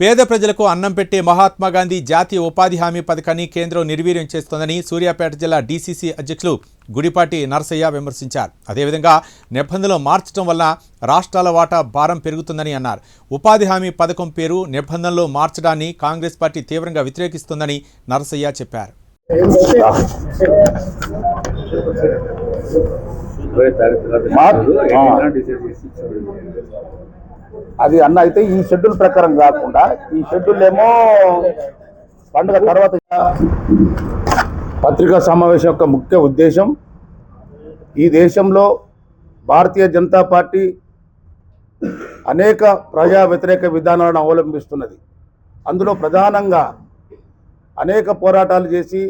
పేద ప్రజలకు అన్నం పెట్టే మహాత్మా గాంధీ జాతీయ ఉపాధి హామీ పథకాన్ని కేంద్రం నిర్వీర్యం చేస్తోందని సూర్యాపేట జిల్లా డీసీసీ అధ్యక్షులు గుడిపాటి నరసయ్య విమర్శించారు. అదేవిధంగా నిబంధనలు మార్చడం వల్ల రాష్ట్రాల వాటా భారం పెరుగుతుందని అన్నారు. ఉపాధి హామీ పథకం పేరు నిబంధనలు మార్చడాన్ని కాంగ్రెస్ పార్టీ తీవ్రంగా వ్యతిరేకిస్తోందని నరసయ్య చెప్పారు. అది అన్న అయితే ఈ షెడ్యూల్ ప్రకారం కాకుండా ఈ షెడ్యూల్ ఏమో పండుగ తర్వాత పత్రికా సమావేశం యొక్క ముఖ్య ఉద్దేశం ఈ దేశంలో భారతీయ జనతా పార్టీ అనేక ప్రజా వ్యతిరేక విధానాలను అవలంబిస్తున్నది. అందులో ప్రధానంగా అనేక పోరాటాలు చేసి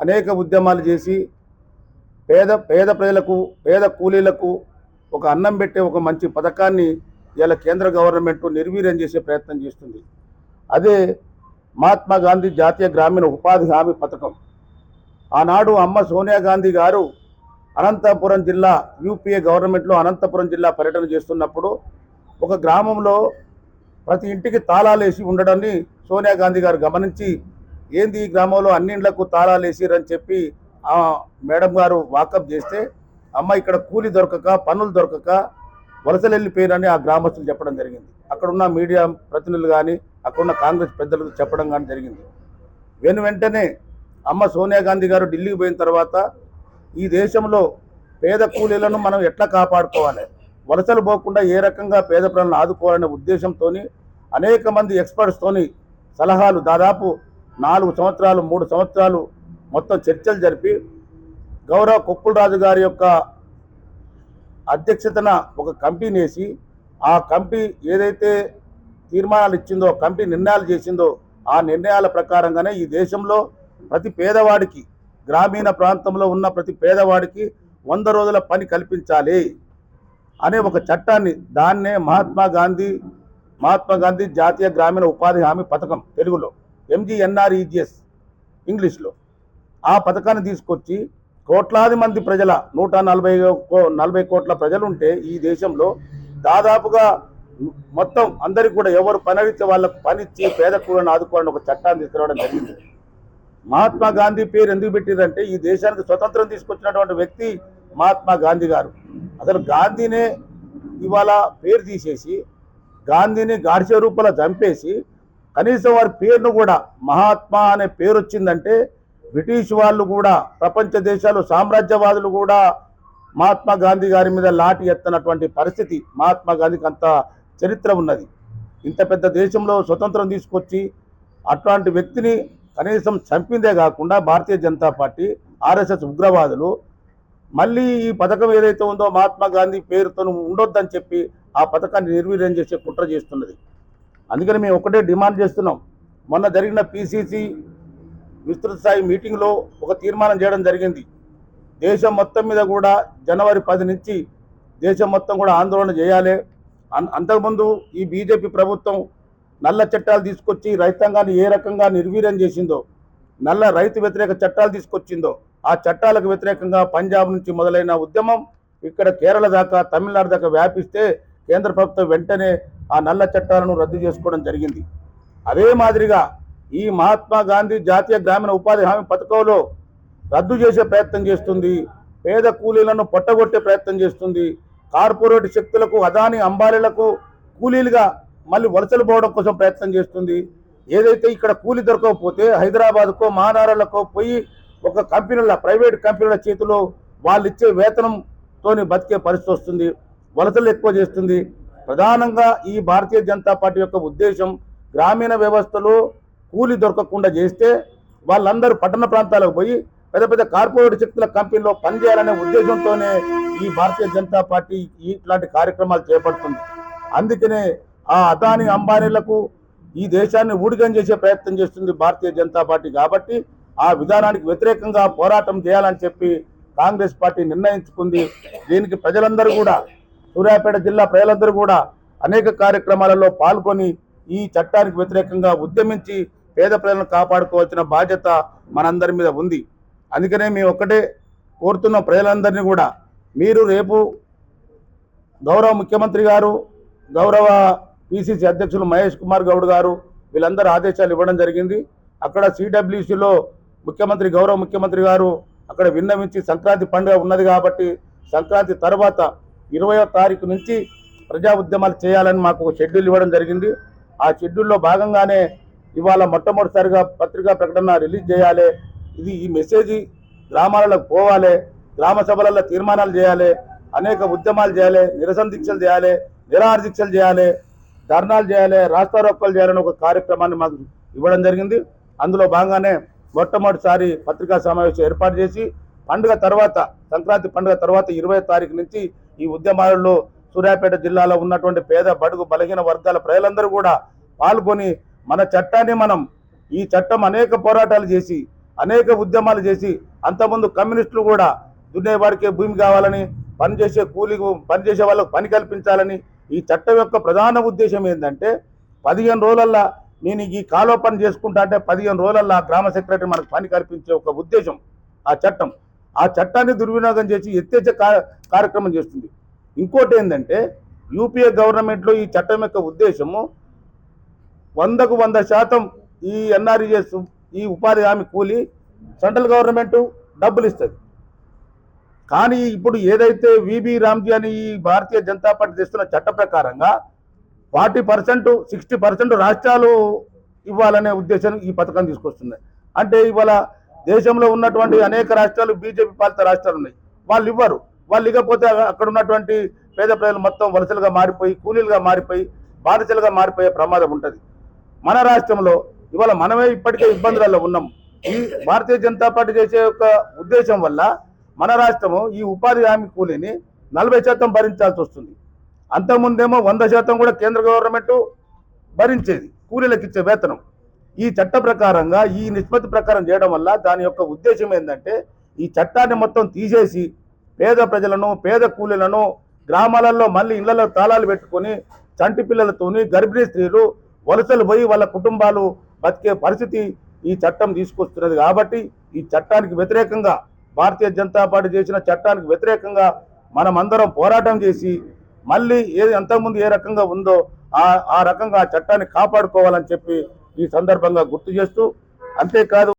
అనేక ఉద్యమాలు చేసి పేద పేద ప్రజలకు పేద కూలీలకు ఒక అన్నం పెట్టే ఒక మంచి పథకాన్ని ఇలా కేంద్ర గవర్నమెంట్ నిర్వీర్యం చేసే ప్రయత్నం చేస్తుంది. అదే మహాత్మా గాంధీ జాతీయ గ్రామీణ ఉపాధి హామీ పథకం. ఆనాడు అమ్మ సోనియా గాంధీ గారు అనంతపురం జిల్లా యూపీఏ గవర్నమెంట్లో అనంతపురం జిల్లా పర్యటన చేస్తున్నప్పుడు ఒక గ్రామంలో ప్రతి ఇంటికి తాళాలు వేసి ఉండడాన్ని సోనియా గాంధీ గారు గమనించి ఏంది ఈ గ్రామంలో అన్ని ఇండ్లకు తాళాలు వేసిరని చెప్పి ఆ మేడం గారు వాకప్ చేస్తే అమ్మ ఇక్కడ కూలి దొరకక పనులు దొరకక వలసలు వెళ్ళిపోయినని ఆ గ్రామస్తులు చెప్పడం జరిగింది. అక్కడున్న మీడియా ప్రతినిధులు కానీ అక్కడున్న కాంగ్రెస్ పెద్దలకు చెప్పడం కానీ జరిగింది. వెను వెంటనే అమ్మ సోనియా గాంధీ గారు ఢిల్లీకి పోయిన తర్వాత ఈ దేశంలో పేద కూలీలను మనం ఎట్లా కాపాడుకోవాలి? వలసలు పోకుండా ఏ రకంగా పేద ప్రజలను ఆదుకోవాలనే ఉద్దేశంతో అనేక మంది ఎక్స్పర్ట్స్తోని సలహాలు దాదాపు నాలుగు సంవత్సరాలు మూడు సంవత్సరాలు మొత్తం చర్చలు జరిపి గౌరవ కొప్పులరాజు గారి యొక్క అధ్యక్షతన ఒక కమిటీని వేసి ఆ కమిటీ ఏదైతే తీర్మానాలు ఇచ్చిందో కమిటీ నిర్ణయాలు చేసిందో ఆ నిర్ణయాల ప్రకారంగానే ఈ దేశంలో ప్రతి పేదవాడికి గ్రామీణ ప్రాంతంలో ఉన్న ప్రతి పేదవాడికి వంద రోజుల పని కల్పించాలి అనే ఒక చట్టాన్ని దాన్నే మహాత్మా గాంధీ మహాత్మా గాంధీ జాతీయ గ్రామీణ ఉపాధి హామీ పథకం తెలుగులో ఎంజీఎన్ఆర్ఈజిఎస్ ఇంగ్లీష్లో. ఆ పథకాన్ని తీసుకొచ్చి కోట్లాది మంది ప్రజల నూట నలభై కో- నలభై కోట్ల ప్రజలు ఉంటే ఈ దేశంలో దాదాపుగా మొత్తం అందరికి కూడా ఎవరు పని వాళ్ళకు పనిచ్చి పేద కూలను ఆదుకోవాలని ఒక చట్టాన్ని తీసుకురావడం జరిగింది. మహాత్మా గాంధీ పేరు ఎందుకు పెట్టిందంటే ఈ దేశానికి స్వతంత్రం తీసుకొచ్చినటువంటి వ్యక్తి మహాత్మా గాంధీ గారు. అసలు గాంధీనే ఇవాళ పేరు తీసేసి గాంధీని గాడిసే రూపంలో చంపేసి కనీసం వారి పేరును కూడా మహాత్మా అనే పేరు వచ్చిందంటే బ్రిటిష్ వాళ్ళు కూడా ప్రపంచ దేశాలు సామ్రాజ్యవాదులు కూడా మహాత్మా గాంధీ గారి మీద లాటి ఎత్తనటువంటి పరిస్థితి మహాత్మా గాంధీకి అంత చరిత్ర ఉన్నది. ఇంత పెద్ద దేశంలో స్వతంత్రం తీసుకొచ్చి అట్లాంటి వ్యక్తిని కనీసం చంపిందే కాకుండా భారతీయ జనతా పార్టీ ఆర్ఎస్ఎస్ ఉగ్రవాదులు మళ్ళీ ఈ పథకం ఏదైతే ఉందో మహాత్మా గాంధీ పేరుతో ఉండొద్దని చెప్పి ఆ పథకాన్ని నిర్వీర్యం చేసే కుట్ర చేస్తున్నది. అందుకని మేము ఒకటే డిమాండ్ చేస్తున్నాం. మొన్న జరిగిన పిసిసి విస్తృత స్థాయి మీటింగ్లో ఒక తీర్మానం చేయడం జరిగింది. దేశం మొత్తం మీద కూడా జనవరి పది నుంచి దేశం మొత్తం కూడా ఆందోళన చేయాలి. అన్- అంతకుముందు ఈ బీజేపీ ప్రభుత్వం నల్ల చట్టాలు తీసుకొచ్చి రైతాంగాన్ని ఏ రకంగా నిర్వీర్యం చేసిందో నల్ల రైతు వ్యతిరేక చట్టాలు తీసుకొచ్చిందో ఆ చట్టాలకు వ్యతిరేకంగా పంజాబ్ నుంచి మొదలైన ఉద్యమం ఇక్కడ కేరళ దాకా తమిళనాడు దాకా వ్యాపిస్తే కేంద్ర ప్రభుత్వం వెంటనే ఆ నల్ల చట్టాలను రద్దు చేసుకోవడం జరిగింది. అదే మాదిరిగా ఈ మహాత్మా గాంధీ జాతీయ గ్రామీణ ఉపాధి హామీ పథకంలో రద్దు చేసే ప్రయత్నం చేస్తుంది. పేద కూలీలను పొట్టగొట్టే ప్రయత్నం చేస్తుంది. కార్పొరేట్ శక్తులకు అదాని అంబారీలకు కూలీలుగా మళ్ళీ వలసలు పోవడం కోసం ప్రయత్నం చేస్తుంది. ఏదైతే ఇక్కడ కూలి దొరకకపోతే హైదరాబాద్కో మహానారాలకో పోయి ఒక కంపెనీల ప్రైవేట్ కంపెనీల చేతిలో వాళ్ళు ఇచ్చే వేతనంతోని బతికే పరిస్థితి వస్తుంది. వలసలు ఎక్కువ చేస్తుంది. ప్రధానంగా ఈ భారతీయ జనతా పార్టీ యొక్క ఉద్దేశం గ్రామీణ వ్యవస్థలో కూలి దొరకకుండా చేస్తే వాళ్ళందరూ పట్టణ ప్రాంతాలకు పోయి పెద్ద పెద్ద కార్పొరేట్ శక్తుల కంపెనీలో పనిచేయాలనే ఉద్దేశంతోనే ఈ భారతీయ జనతా పార్టీ ఇట్లాంటి కార్యక్రమాలు చేపడుతుంది. అందుకనే ఆ అదాని అంబానీలకు ఈ దేశాన్ని ఊడిగం చేసే ప్రయత్నం చేస్తుంది భారతీయ జనతా పార్టీ కాబట్టి ఆ విధానానికి వ్యతిరేకంగా పోరాటం చేయాలని చెప్పి కాంగ్రెస్ పార్టీ నిర్ణయించుకుంది. దీనికి ప్రజలందరూ కూడా సూర్యాపేట జిల్లా ప్రజలందరూ కూడా అనేక కార్యక్రమాలలో పాల్గొని ఈ చట్టానికి వ్యతిరేకంగా ఉద్యమించి పేద ప్రజలను కాపాడుకోవాల్సిన బాధ్యత మనందరి మీద ఉంది. అందుకనే మేము ఒక్కటే కోరుతున్న ప్రజలందరినీ కూడా మీరు రేపు గౌరవ ముఖ్యమంత్రి గారు గౌరవ పిసిసి అధ్యక్షులు మహేష్ కుమార్ గౌడ్ గారు వీళ్ళందరూ ఆదేశాలు ఇవ్వడం జరిగింది. అక్కడ సిడబ్ల్యూసిలో ముఖ్యమంత్రి గౌరవ ముఖ్యమంత్రి గారు అక్కడ విన్నవించి సంక్రాంతి పండుగ ఉన్నది కాబట్టి సంక్రాంతి తర్వాత ఇరవయో తారీఖు నుంచి ప్రజా ఉద్యమాలు చేయాలని మాకు ఒక షెడ్యూల్ ఇవ్వడం జరిగింది. ఆ షెడ్యూల్లో భాగంగానే ఇవాళ మొట్టమొదటిసారిగా పత్రికా ప్రకటన రిలీజ్ చేయాలి. ఇది ఈ మెసేజ్ గ్రామాలకు పోవాలి. గ్రామ సభలలో తీర్మానాలు చేయాలి. అనేక ఉద్యమాలు చేయాలి. నిరసన దీక్షలు చేయాలి. నిరాహార దీక్షలు చేయాలి. ధర్నాలు చేయాలి. రాస్తారోక్కలు చేయాలని ఒక కార్యక్రమాన్ని మాకు ఇవ్వడం జరిగింది. అందులో భాగంగానే మొట్టమొదటిసారి పత్రికా సమావేశం ఏర్పాటు చేసి పండుగ తర్వాత సంక్రాంతి పండుగ తర్వాత ఇరవై తారీఖు నుంచి ఈ ఉద్యమాలలో సూర్యాపేట జిల్లాలో ఉన్నటువంటి పేద బడుగు బలహీన వర్గాల ప్రజలందరూ కూడా పాల్గొని మన చట్టాన్ని మనం ఈ చట్టం అనేక పోరాటాలు చేసి అనేక ఉద్యమాలు చేసి అంతకుముందు కమ్యూనిస్టులు కూడా దున్నేవాడికే భూమి కావాలని పనిచేసే కూలి పనిచేసే వాళ్ళకు పని కల్పించాలని ఈ చట్టం యొక్క ప్రధాన ఉద్దేశం ఏంటంటే పదిహేను రోజులల్లా నేను ఈ కాలువ పని చేసుకుంటా అంటే పదిహేను రోజులల్లా గ్రామ సెక్రటరీ మనకు పని కల్పించే ఒక ఉద్దేశం ఆ చట్టం. ఆ చట్టాన్ని దుర్వినియోగం చేసి ఎత్తేచ్చే కార్యక్రమం చేస్తుంది. ఇంకోటి ఏంటంటే యూపీఏ గవర్నమెంట్లో ఈ చట్టం యొక్క ఉద్దేశము వందకు వంద శాతం ఈ ఎన్ఆర్ఈఎస్ ఈ ఉపాధి హామీ కూలి సెంట్రల్ గవర్నమెంట్ డబ్బులు ఇస్తుంది. కానీ ఇప్పుడు ఏదైతే విబి రామ్జీ అని ఈ భారతీయ జనతా పార్టీ తెస్తున్న చట్ట ప్రకారంగా ఫార్టీ పర్సెంట్ సిక్స్టీ పర్సెంట్ రాష్ట్రాలు ఇవ్వాలనే ఉద్దేశం ఈ పథకం తీసుకొస్తుంది. అంటే ఇవాళ దేశంలో ఉన్నటువంటి అనేక రాష్ట్రాలు బీజేపీ పాలిత రాష్ట్రాలు ఉన్నాయి. వాళ్ళు ఇవ్వరు. వాళ్ళు ఇవ్వకపోతే అక్కడ ఉన్నటువంటి పేద ప్రజలు మొత్తం వలసలుగా మారిపోయి కూలీలుగా మారిపోయి బాధితులుగా మారిపోయే ప్రమాదం ఉంటుంది. మన రాష్ట్రంలో ఇవాళ మనమే ఇప్పటికే ఇబ్బందులలో ఉన్నాం. ఈ భారతీయ జనతా పార్టీ చేసే యొక్క ఉద్దేశం వల్ల మన రాష్ట్రము ఈ ఉపాధి హామీ కూలీని నలభై శాతం భరించాల్సి వస్తుంది. అంతకుముందేమో వంద శాతం కూడా కేంద్ర గవర్నమెంట్ భరించేది కూలీలకు ఇచ్చే వేతనం. ఈ చట్ట ప్రకారంగా ఈ నిష్పత్తి ప్రకారం చేయడం వల్ల దాని యొక్క ఉద్దేశం ఏంటంటే ఈ చట్టాన్ని మొత్తం తీసేసి పేద ప్రజలను పేద కూలీలను గ్రామాలలో మళ్ళీ ఇళ్ళలో తాళాలు పెట్టుకొని చంటి పిల్లలతోని గర్భిణీ స్త్రీలు వలసలు పోయి వాళ్ళ కుటుంబాలు బతికే పరిస్థితి ఈ చట్టం తీసుకొస్తున్నది కాబట్టి ఈ చట్టానికి వ్యతిరేకంగా భారతీయ జనతా పార్టీ చేసిన చట్టానికి వ్యతిరేకంగా మనమందరం పోరాటం చేసి మళ్ళీ ఏది అంతకుముందు ఏ రకంగా ఉందో ఆ ఆ రకంగా ఆ చట్టాన్ని కాపాడుకోవాలని చెప్పి ఈ సందర్భంగా గుర్తు చేస్తూ అంతేకాదు